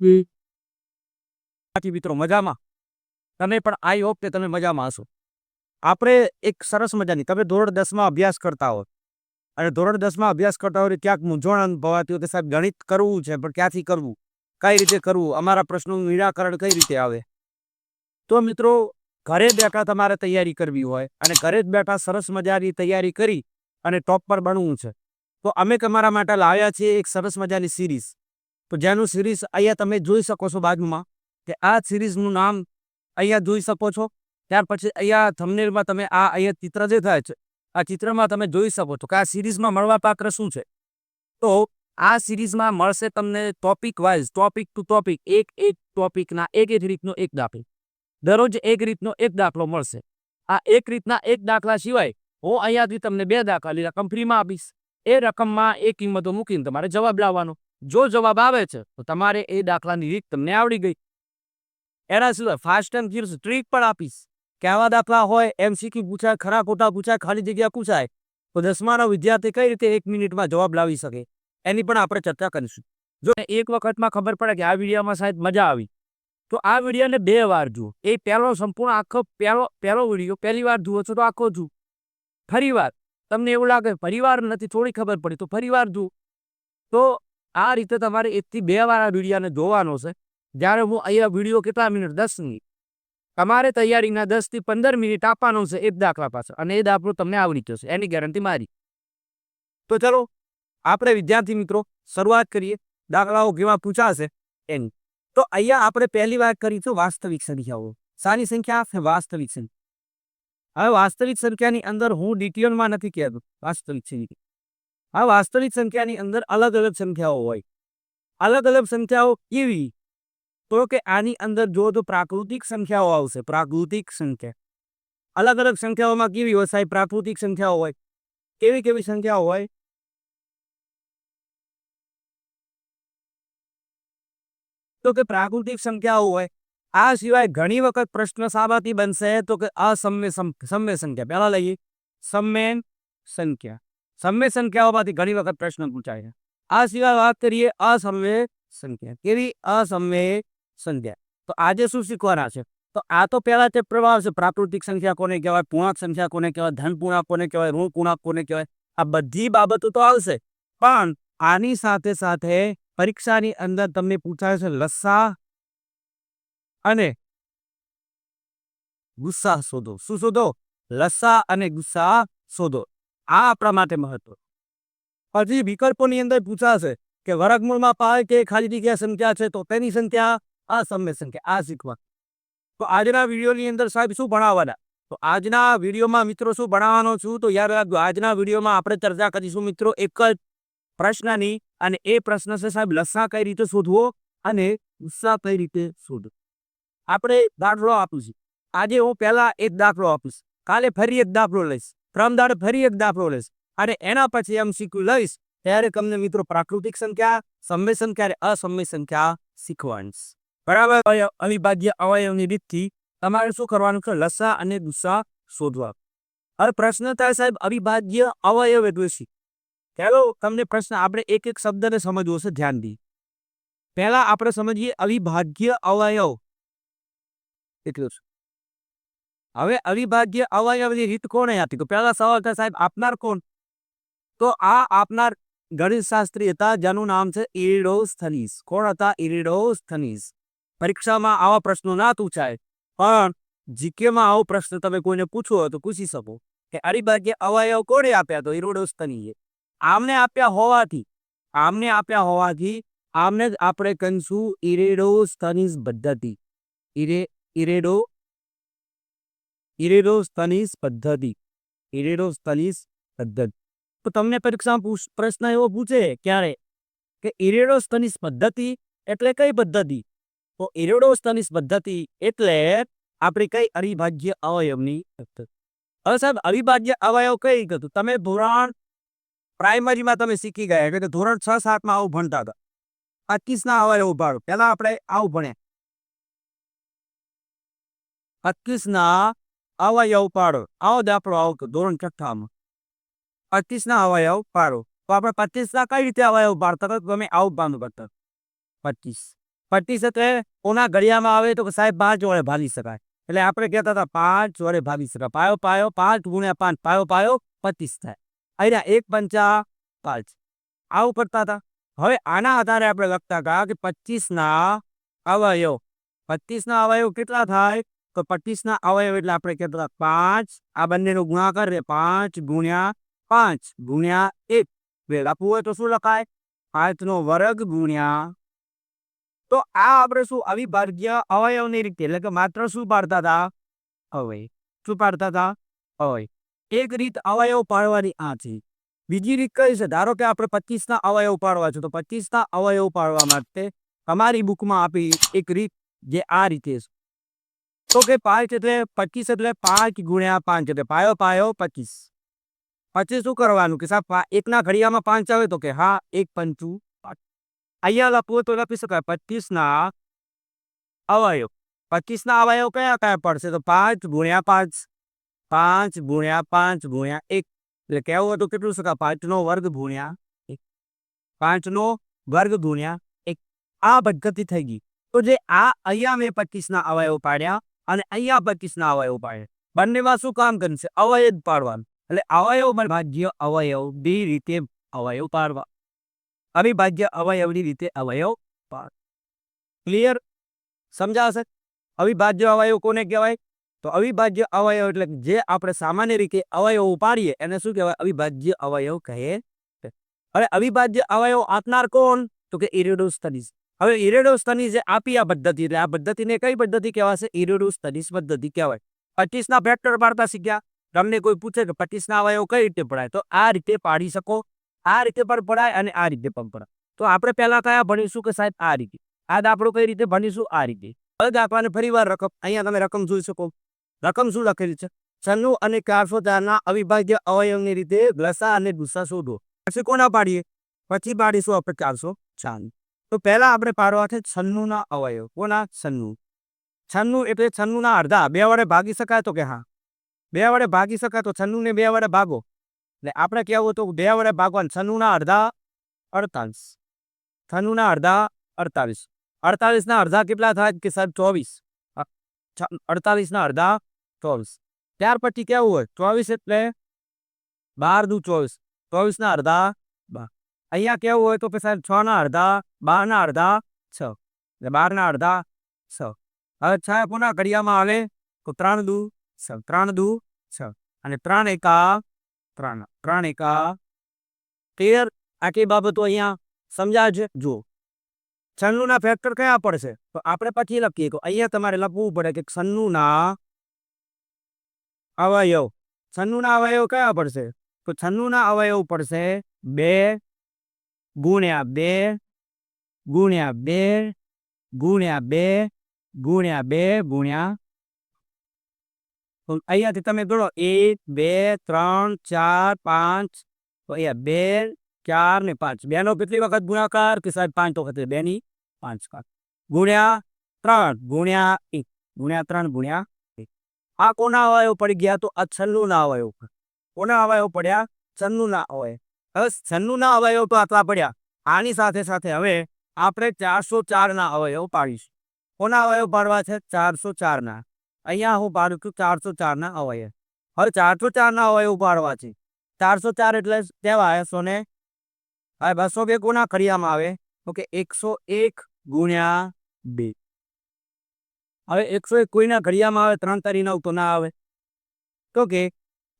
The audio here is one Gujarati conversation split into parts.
બાકી મિત્રો, મજામાં? તમે પણ આઈ હોપ કે તમે મજામાં હશો. આપણે એક સરસ મજાની, તમે ધોરણ દસમાં અભ્યાસ કરતા હો અને ધોરણ દસમાં અભ્યાસ કરતા હોય ક્યાંક મૂંઝવણ અનુભવાતી હોય કે સાહેબ ગણિત કરવું છે, પણ ક્યાંથી કરવું? કઈ રીતે કરવું? અમારા પ્રશ્નોનું નિરાકરણ કઈ રીતે આવે? તો મિત્રો, ઘરે બેઠા તમારે તૈયારી કરવી હોય અને ઘરે જ બેઠા સરસ મજાની તૈયારી કરી અને ટોપ પર બનવું છે. તો અમે તમારા માટે લાવ્યા છીએ એક સરસ મજાની સિરીઝ. તો જેનું સિરીઝ અહીંયા તમે જોઈ શકો છો બાજુમાં કે આ સિરીઝનું નામ અહીંયા જોઈ શકો છો. ત્યાર પછી અહીંયા થમનેરમાં તમે આ અહીંયા ચિત્ર જે થાય છે, આ ચિત્રમાં તમે જોઈ શકો છો કે આ સિરીઝમાં મળવા પાત્ર શું છે. તો આ સિરીઝમાં મળશે તમને topic wise topic to topic એક એક ટોપિકના એક એક રીતનો એક દાખલો. દરરોજ એક રીતનો એક દાખલો મળશે. આ એક રીતના એક દાખલા સિવાય હું અહીંયાથી તમને બે દાખલા લીધા. કંપનીમાં આપીશ. એ રકમમાં એ કિંમતો મૂકીને તમારે જવાબ લાવવાનો. જો જવાબ આવે છે, તો તમારે એ દાખલાની રીત તમને આવડી ગઈ. એના સિવાય ફાસ્ટ એન્ડ ફ્યુરિયસ ટ્રીક પણ આપીશ. કેવા દાખલા હોય એમસીક્યુ પૂછાય, ખરા ખોટા પૂછાય, ખાલી જગ્યા પૂછાય, તો દસમાનો વિદ્યાર્થી કઈ રીતે એક મિનિટમાં જવાબ લાવી શકે? એની પણ આપણે ચર્ચા કરીશું. જો એક વખતમાં ખબર પડે કે આ વિડીયોમાં સાહેબ મજા આવી, તો આ વિડીયોને બે વાર જુઓ. એ પહેલો સંપૂર્ણ આખો પહેલો પહેલો વીડિયો, પહેલી વાર જુઓ છો તો આખો જુઓ. ફરી વાર. તમને એવું લાગે ફરીવાર નથી, થોડી ખબર પડી, તો ફરીવાર જુઓ. તો આ રીતે તમારે એકથી બે વાર આ વિડીયોને જોવાનો છે. જ્યારે હું અહીંયા વીડિયો કેટલા મિનિટ? દસ તમારે તૈયારીના દસથી પંદર મિનિટ આપવાનો છે એક દાખલા પાછળ. અને એ દાખલો તમને આવડી જશે. એની ગેરંટી મારી. તો ચલો, આપણે વિદ્યાર્થી મિત્રો, શરૂઆત કરીએ. દાખલાઓ કેવા પૂછાશે? એની તો અહીંયા આપણે પહેલી વાત કરીશું વાસ્તવિક સંખ્યાઓ. સારી સંખ્યા છે વાસ્તવિક સંખ્યા. હવે વાસ્તવિક સંખ્યાની અંદર હું ડિટેલમાં નથી કહેતો. વાસ્તવિક સંખ્યા હવે વાસ્તવિક સંખ્યાની અંદર અલગ અલગ સંખ્યાઓ હોય. અલગ અલગ સંખ્યાઓ કેવી તો કે આની અંદર જો તો પ્રાકૃતિક સંખ્યાઓ આવશે, પ્રાકૃતિક સંખ્યા. અલગ અલગ સંખ્યાઓમાં કેવી હોય સાહેબ? પ્રાકૃતિક સંખ્યાઓ હોય. કેવી કેવી સંખ્યાઓ હોય? તો કે પ્રાકૃતિક સંખ્યાઓ હોય. આ સિવાય ઘણી વખત પ્રશ્ન સાબાથી બનશે તો કે અસમ્ય સમ્ય સમય સંખ્યા. પહેલા લઈએ. સમ્ય સંખ્યા. સમય સંખ્યાઓમાંથી ઘણી વખત પ્રશ્ન પૂછાય છે. આ સિવાય વાત કરીએ અસમય સંખ્યા કેવી અસમય સંખ્યા તો આજે શું શીખવાના છે? તો આ તો પહેલા તે પ્રભાવ છે, પ્રાકૃતિક સંખ્યા કોને કહેવાય, પૂર્ણાંક સંખ્યા કોને કહેવાય, ધન પૂર્ણાંક કોને કહેવાય, ઋણ પૂર્ણાંક કોને કહેવાય, આ બધી બાબતો તો આવશે. પણ આની સાથે સાથે પરીક્ષાની અંદર તમને પૂછાય છે લસ્સા અને ગુસ્સા શોધો. શું શોધો? લસ્સા અને ગુસ્સા શોધો. આ આપણા માટે મહત્વ. હજી વિકલ્પોની અંદર પૂછાશે કે વર્ગમૂળમાં પાય કે ખાલી જગ્યા સંખ્યા છે તો તેની સંખ્યા અસમ્ય સંખ્યા, આ શીખવા. તો આજના વિડીયોની અંદર સાહેબ શું ભણાવવાના? તો આજના વિડીયોમાં મિત્રો શું ભણાવવાનો છું તો યાદ રાખજો, આજના વિડીયોમાં આપણે ચર્ચા કરીશું મિત્રો એક જ પ્રશ્નની અને એ પ્રશ્ન છે સાહેબ, લસા કઈ રીતે શોધવો અને ગુસ્સા કઈ રીતે શોધવો? આપણે દાખલો આપીશું આજે હું પહેલા એક દાખલો આપીશ કાલે ફરી એક દાખલો લઈશ. દાડે ફરી એક દાખલો લઈશ અને એના પછી એમ શીખવું લઈશ, ત્યારે તમને મિત્રો પ્રાકૃતિક સંખ્યા સમય સંખ્યા અને અસમય સંખ્યા શીખવાની બરાબર? અવિભાજ્ય અવયવની રીતથી તમારે શું કરવાનું છે? લસા અને ગુસ્સા શોધવા. હવે પ્રશ્ન થાય સાહેબ, અવિભાજ્ય અવયવ એટલે શી? ચાલો તમને પ્રશ્ન આપણે એક એક શબ્દને સમજવો છે ધ્યાનથી પહેલા આપણે સમજીએ અવિભાજ્ય અવયવ. એટલું છે હવે અવિભાગ્ય અવયવની રીત કોણે આપી? તો પહેલા સવાલ થાય, સાહેબ, આપનાર કોણ? તો આ આપનાર ગણિત શાસ્ત્રી હતા જેનું નામ છે ઇરિડોસ્થનીસ. કોણ હતા? ઇરિડોસ્થનીસ. પરીક્ષામાં આવા પ્રશ્નો ના પૂછાય. પણ જીકેમાં આવો પ્રશ્ન તમે કોઈને પૂછો તો પૂછી શકો કે અવિભાગ્ય અવયવ કોણે આપ્યા? તો ઇરિડોસ્થનીએ. આમને આપ્યા હોવાથી, આમને આપ્યા હોવાથી આમને જ આપણે કહીશું ઇરેડોસ્થનીસ પદ્ધતિ. ઇરે, ઇરેડો ઇરેડોસ્થનીસ પદ્ધતિ. ઇરેરોસ્તનીસ પદ્ધતિ. તો તમને પરીક્ષામાં પ્રશ્ન એવો પૂછે ક્યારે? કે ઇરેડોસ્થનીસ પદ્ધતિ એટલે કઈ પદ્ધતિ? તો ઇરેડોસ્થનીસ પદ્ધતિ એટલે આપણી કઈ અવિભાજ્ય અવયવની પદ્ધતિ હવે સાહેબ, અવિભાજ્ય અવયવ કઈ હતું તમે ધોરણ પ્રાઇમરીમાં તમે શીખી ગયા એટલે કે ધોરણ છ સાતમાં આવું ભણતા હતા. પચીસના અવયવ ઉભાડો પહેલા આપણે આવું ભણ્યા. પચીસના અવયવ પાડો આવો દાખલો આવતો ધોરણ છઠ્ઠામાં પચીસના અવયવ પાડો તો આપણે પચીસના કઈ રીતે અવયવ પાડતા હતા તો તમે આવું બાંધવું પડતા પચીસ પચીસ એટલે કોના ઘડિયામાં આવે તો કે સાહેબ પાંચ વડે ભાગી શકાય એટલે આપણે કહેતા હતા પાંચ વડે ભાગી શકાય પાયો પાયો પાંચ ગુણ્યા પાંચ પાયો પાયો પચીસ થાય અહીંયા એક પંચા પાંચ આવું કરતા હતા હવે આના આધારે આપણે લખતા હતા કે પચીસના અવયવ પચીસના અવયવ કેટલા થાય તો પચીસના અવયવ એટલે આપણે કહેતા પાંચ. આ બંનેનો ગુણાકાર રે પાંચ ગુણ્યા પાંચ ગુણ્યા એક. બે લખવું હોય તો શું લખાય? પાંચનો વર્ગ ગુણ્યા તો આ આપણે શું અવિભાજ્ય અવયવની રીતે એટલે કે માત્ર શું પાડતા હતા? અવય શું પાડતા હતા? અવય એક રીત અવયવ પાડવાની આ છે. બીજી રીત કઈ છે? ધારો કે આપણે પચીસના અવયવ પાડવા છે તો પચીસના અવયવ પાડવા માટે તમારી બુકમાં આપી એક રીત જે આ રીતે છે. તો કે પાંચ એટલે પચીસ એટલે પાંચ ગુણ્યા પાંચ એટલે પાયો પાયો પચીસ પછી શું કરવાનું કે સાહેબ એકના ઘડિયામાં પાંચ આવે તો કે હા એક પંચું પાંચ. અહીંયા લખવું તો લખી શકાય પચીસના અવયવ પચીસના અવયવ કયા કયા પડશે તો પાંચ ગુણ્યા પાંચ પાંચ ગુણ્યા પાંચ ગુણ્યા એક એટલે કહેવું હતું કેટલું શકાય પાંચનો વર્ગ ગુણ્યા એક પાંચનો વર્ગ ગુણ્યા એક આ પદ્ધતિ થઈ ગઈ તો જે આ અહીંયા મેં પચીસના અવયવ પાડ્યા અને અહીંયા પચીસના અવયવ પાડે બંનેમાં શું કામ કરશે અવયવ પાડવાનું. એટલે અવયવ ભાગ્ય અવયવ બે રીતે અવયવ પાડવા. અવિભાજ્ય અવયવની રીતે અવયવ પાડ. ક્લિયર સમજાશે? અવિભાજ્ય અવયવ કોને કહેવાય? તો અવિભાજ્ય અવયવ એટલે જે આપણે સામાન્ય રીતે અવયવ પાડીએ એને શું કહેવાય? અવિભાજ્ય અવયવ કહે છે. હવે અવિભાજ્ય અવયવ આપનાર કોણ? તો કે ઇરેડોસ્ટનીસ હવે ઇરેડોસ્ટનીસ જે આપી આ પદ્ધતિ, એટલે આ પદ્ધતિને કઈ પદ્ધતિ કહેવાશે? ઇરેડોસ્ટનીસ પદ્ધતિ કહેવાય. પચીસના ફેક્ટર પાડતા શીખ્યા. તમને કોઈ પૂછે કે પચીસના અવયવ કઈ રીતે પડાય? તો આ રીતે પાડી શકો. આ રીતે પણ પડાય અને આ રીતે પણ પડાય. તો આપણે પહેલા કયા ભણીશું કે સાહેબ આ રીતે? આ દાખલો કઈ રીતે ભણીશું? આ રીતે. હવે દાખલાને ફરી વાર રકમ. અહીંયા તમે રકમ જોઈ શકો. રકમ શું લખેલી છે? છન્નું અને ચારસો ચારના અવિભાજ્ય અવયવની રીતે ગ્લસા અને ગુસ્સા શોધો. પછી કોના પાડીએ? પછી પાડીશું આપણે ચારસો ચાર તો પહેલા આપણે પાડવા છે છન્નુના અવયવ. કોના? છન્નું. છન્નું એટલે છન્નુના અડધા. બે વડે ભાગી શકાય તો કે હા. બે વડે ભાગી શકાય તો છન્નુને બે વડે ભાગો. એટલે આપણે કહેવું તો બે વડે ભાગવાનું છન્નુના અડધા અડતાલીસ. છન્નુના અડધા અડતાલીસ. અડતાલીસના અડધા કેટલા થાય કે સાહેબ ચોવીસ? અડતાલીસના અડધા ચોવીસ. ત્યાર પછી કેવું હોય ચોવીસ એટલે બાર દુ ચોવીસ. ચોવીસના અડધા બાર. અહીંયા કેવું હોય તો કે સાહેબ, છ ના અડધા બારના અડધા, છ. એટલે બારના અડધા, છ. હવે છ કોના ઘડિયામાં આવે તો ત્રણ દુ, છ. ત્રણ દુ, છ. અને ત્રણ એકા, ત્રણ. ત્રણ એકા, તેર. આટલી બાબતો અહીંયા સમજાય જુઓ. છન્નુના ફેક્ટર કયા પડશે? તો આપણે પછી લખીએ તો અહીંયા તમારે લખવું પડે કે છન્નુના અવયવ. છન્નુના અવયવ કયા પડશે? તો છન્નુના અવયવ પડશે બે ગુણ્યા બે ગુણ્યા બે ગુણ્યા બે ગુણ્યા બે, ગુણ્યા અહીંયાથી તમે ગણો એક, બે, ત્રણ, ચાર, પાંચ અહીંયા બે, ચાર ને પાંચ. બે નો કેટલી વખત ગુણાકાર? કે સાહેબ પાંચ વખત બે ની પાંચ કાર ગુણ્યા ત્રણ, ગુણ્યા એક. ગુણ્યા ત્રણ, ગુણ્યા આ કોના અવાયો પડી ગયા? તો આ છલ્લું ના અવાયો કોના અવાયો પડ્યા? છન્નુના અવયવ. હવે છન્નુંના અવયવ તો આટલા પડ્યા. આની સાથે સાથે હવે આપણે ચારસો ચારના અવયવ પાડીશું. કોના અવયવ પાડવા છે? ચારસો ચારના અહીંયા હું પાડું છું ચારસો ચારના અવયવ. હવે ચારસો ચારના અવયવ પાડવા છે. ચારસો ચાર એટલે કહેવાય સોને હવે બસો બે કોના ખડિયામાં આવે? તો કે એકસો એક ગુણ્યા બે. હવે એકસો એક કોઈના ઘડિયામાં આવે? ત્રણ તારી નવ ના આવે. તો કે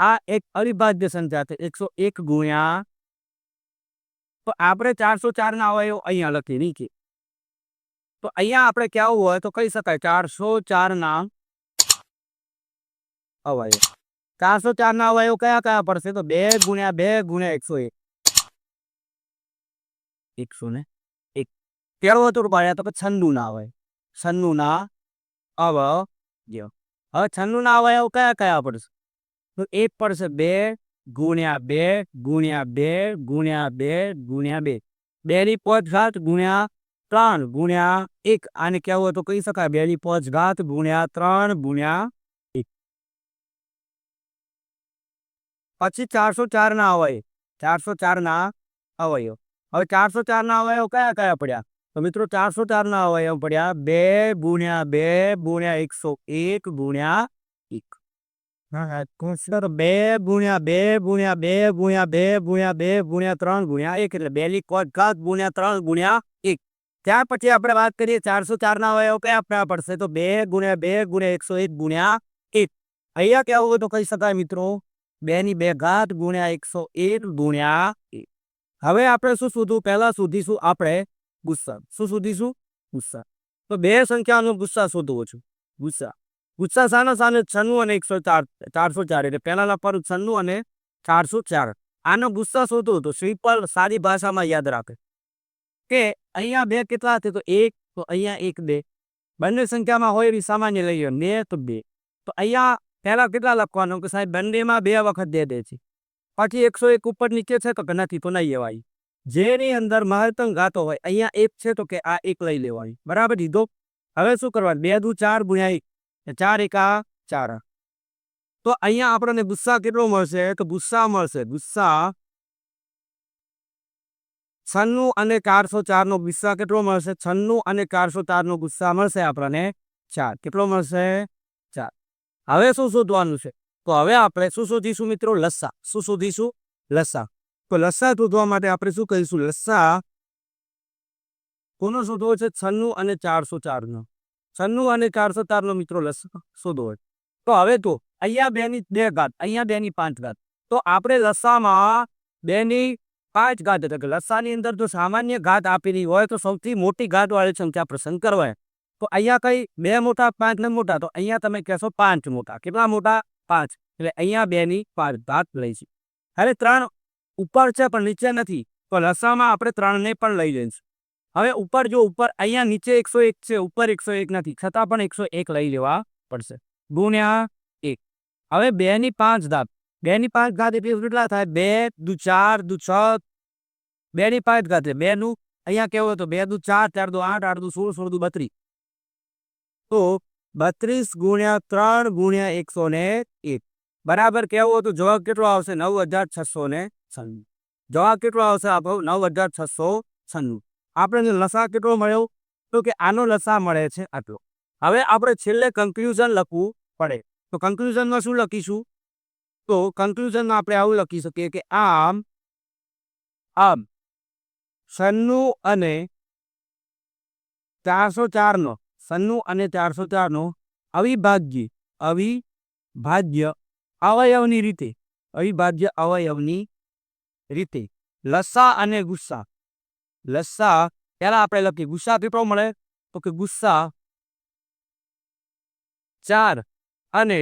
આ એક અવિભાજ્ય સંખ્યા છે. એકસો એક ગુણ્યા તો આપણે ચારસો ચાર ના અવયવ અહીંયા લખી નીચે તો અહીંયા આપણે કેવું હોય તો કહી શકાય ચારસો ચાર ના અવયવ. ચારસો ચાર ના અવયવ કયા કયા પડશે? તો બે ગુણ્યા બે ગુણ્યા એકસો એક. એકસો ને એક. કેળવો તો પાડ્યા તો કે છન્નુના અવયવ. છન્નુના અવયવ. હવે છન્નુના અવયવ કયા કયા પડશે? તો એક પડશે બે ગુણ્યા બે ગુણ્યા બે ગુણ્યા બે ગુણ્યા બે. બે ની પોચ ઘાત ગુણ્યા ત્રણ, ગુણ્યા એક. આને કહેવું તો કહી શકાય. બે ની પોચ ઘાત ગુણ્યા ત્રણ, ગુણ્યા એક. પછી ચારસો ચાર ના અવયવ. ચારસો ચાર ના અવયવ. હવે ચારસો ચાર ના અવયવ કયા કયા પડ્યા? તો મિત્રો ચારસો ચાર ના અવયવ પડ્યા બે ગુણ્યા બે ગુણ્યા એકસો એક ગુણ્યા એક. બે ગુણ્યા બે ગુણ્યા બે ગુણ્યા બે ગુણ્યા બે ગુણ્યા, ત્રણ ગુણ્યા એક, એટલે બે ની કોટ ઘાત ગુણ્યા, ત્રણ ગુણ્યા એક. ત્યાર પછી આપણે વાત કરીએ ચારસો ચાર ના અવયવ કયા આપણા પડશે? તો બે ગુણ્યા બે ગુણ્યા, એકસો એક ગુણ્યા એક. અહીંયા કેવું હોય તો કહી શકાય મિત્રો બે ની બે ઘાત ગુણ્યા, એકસો એક ગુણ્યા એક. હવે આપણે શું શોધવું? પહેલા શોધીશું આપણે ગુસ્સા. શું શોધીશું? ગુસ્સા. તો બે સંખ્યાનો ગુસ્સા શોધવો છું. ગુસ્સા. ગુસ્સા સાના સાને છન્નું અને એકસો ચાર, ચારસો ચાર એટલે પહેલા લખવાનું છન્નું અને ચારસો ચાર. આનો ગુસ્સા શોધવો તો સિમ્પલ સારી ભાષામાં યાદ રાખે. કે અહીંયા બે કેટલા છે તો એક, તો અહીંયા એક, બે. બંને સંખ્યામાં હોય એવી સામાન્ય લઈએ બે તો બે. તો અહીંયા પહેલા કેટલા લખવાનું? કે સાહેબ, બંનેમાં બે વખત દે દે છે. પછી એકસો એક ઉપર નીચે છે તો કે નથી તો નહીં લેવાય. જેની અંદર મહત્તમ ગાતો હોય, અહીંયા એક છે તો કે આ એક લઈ લેવાય. બરાબર દીધો હવે શું કરવાનું? બે દુ ચાર ગુણ્યા એક. ચાર એકા ચાર. તો અહીંયા આપણને ગુસ્સા કેટલો મળશે? તો ગુસ્સા મળશે. ગુસ્સા છન્નું અને ચારસો ચારનો ગુસ્સા કેટલો મળશે? છન્નું અને ચારસો ચારનો ગુસ્સા મળશે આપણને ચાર. કેટલો મળશે? ચાર. હવે શું શોધવાનું છે? તો હવે આપણે શું શોધીશું મિત્રો? લસ્સા શું શોધીશું? લસ્સા તો લસ્સા શોધવા માટે આપણે શું કહીશું લસ્સા કોનો શોધવો છે? છન્નું અને ચારસો ચારનો. છન્નું અને ચારસો ચારનો મિત્રો લસ શોધો હોય. તો હવે તો અહીંયા બે ની બે ઘાત, અહીંયા બે ની પાંચ ઘાત. તો આપણે લસામાં બે ની પાંચ ઘાત એટલે કે લસાની અંદર જો સામાન્ય ઘાત આપેલી હોય તો સૌથી મોટી ઘાત વાળી સંખ્યા પસંદ કરવાય. તો અહીંયા કઈ બે મોટા, પાંચ ને મોટા, તો અહીંયા તમે કહેશો પાંચ મોટા. કેટલા મોટા? પાંચ. એટલે અહીંયા બે ની પાંચ ઘાત લઈશું હવે ત્રણ ઉપર છે પણ નીચે નથી. તો લસામાં આપણે ત્રણને પણ લઈ લઈશું. હવે ઉપર જો ઉપર, અહીંયા નીચે એકસો એક છે, ઉપર એકસો એક નથી, છતાં પણ એકસો એક લઈ લેવા પડશે. ગુણ્યા એક. હવે બે ની પાંચ ઘાત. બે ની પાંચ ઘાત એટલે કેટલા થાય? બે દુ ચાર દુ છ. બે ની પાંચ ઘાત બે નું અહીંયા કેવું હોય તો બે દુ ચાર ચાર દુ આઠ આઠ દુ સોળ સોળ દુ બત્રીસ. તો બત્રીસ ગુણ્યા ત્રણ ગુણ્યા એકસો ને એક. બરાબર કેવું હતું? જવાબ કેટલો આવશે? નવ હજાર છસો ને છન્નું. જવાબ કેટલો આવશે આપણો નવ હજાર છસો છન્નું. આપણે લસા કેટલો મળ્યો? તો કે આનો લસા મળે છે આટલો. હવે આપણે છેલ્લે કન્ક્લુઝન લખવું પડે. તો કન્ક્લુઝનમાં શું લખીશું? તો કન્ક્લુઝનમાં આપણે આવું લખી શકીએ કે આમ આમ, સન્નું અને ચારસો ચારનો, સન્નું અને ચારસો ચારનો અવિભાજ્ય અવિભાજ્ય અવયવની રીતે, અવિભાજ્ય અવયવની રીતે, લસા અને ગુસ્સા. લસ્સા, પહેલા આપણે લખીએ ગુસ્સા કેટલો મળે, તો કે ગુસ્સા. ચાર, અને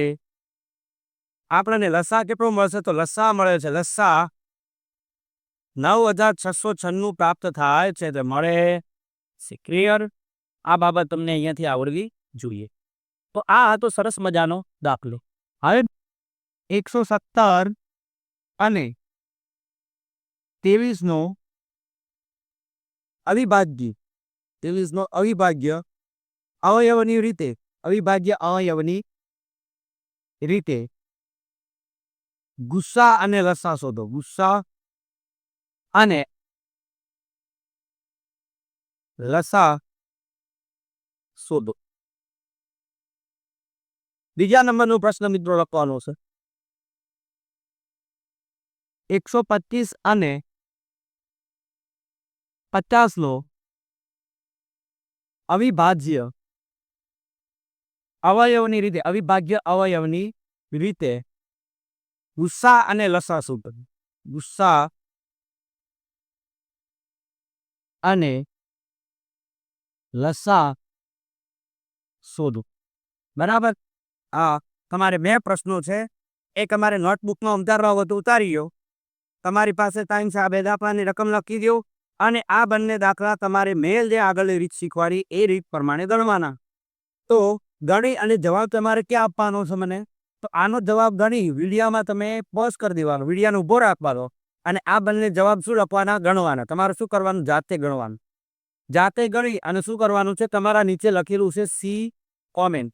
આપણને લસ્સા કેટલો મળશે? તો લસ્સા મળે છે, લસ્સા નવ હજાર છસો છન્નું પ્રાપ્ત થાય છે, તે મળે છે. ક્લિયર? આ બાબત તમને અહીંયાથી આવડવી જોઈએ. તો આ હતો સરસ મજાનો દાખલો. હવે એકસો સત્તર અને ત્રેવીસનો અવિભાજ્ય. ત્રેવીસનો અવિભાગ્ય અવયવની રીતે. અવિભાજ્ય અવયવની રીતે. ગુસ્સા અને લસા શોધો. ગુસ્સા અને લસા શોધો. બીજા નંબરનો પ્રશ્ન મિત્રો લખવાનો છે. એકસો પચીસ અને પચાસનો અવિભાજ્ય. અવયવની રીતે, અવિભાજ્ય અવયવની રીતે. ગુસ્સા અને લસા શોધો ગુસ્સા અને લસા શોધો બરાબર? આ તમારે બે પ્રશ્નો છે. એક અમારે નોટબુકમાં તો ઉતારી લો તમારી પાસે ટાઈમ છે આ બે દાખલાની રકમ લખી દો અને આ બંને દાખલા તમારે મેલ જે આગળની રીત શીખવાડી, એ રીત પ્રમાણે ગણવાના. તો ગણી અને જવાબ તમારે ક્યાં આપવાનો છે મને? તો આનો જવાબ ગણી, વિડીયામાં તમે પોઝ કરી દેવાનો, વિડીયાનો ઊભો રાખવાનો અને આ બંને જવાબ શું લખવાના? ગણવાના. તમારે શું કરવાનું? જાતે ગણવાનું. જાતે ગણી અને શું કરવાનું છે? તમારા નીચે લખેલું છે સી કોમેન્ટ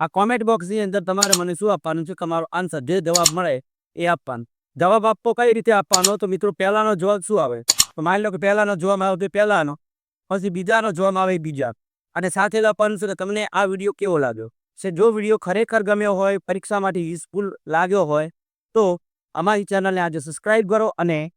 આ કોમેન્ટ બોક્સની અંદર તમારે મને શું આપવાનું છે? તમારો આન્સર જે જવાબ મળે એ આપવાનો. જવાબ આપવો કઈ રીતે આપવાનો? તો મિત્રો, પહેલાનો જવાબ શું આવે? તો માની લો કે પહેલાનો જોવામાં આવે તો પહેલાનો, પછી બીજાનો જોવામાં આવે બીજા. અને સાથે કે તમને આ વીડિયો કેવો લાગ્યો? છે, જો વીડિયો ખરેખર ગમ્યો હોય પરીક્ષા માટે યુઝફુલ લાગ્યો હોય, તો અમારી ચેનલને આજે સબસ્ક્રાઇબ કરો અને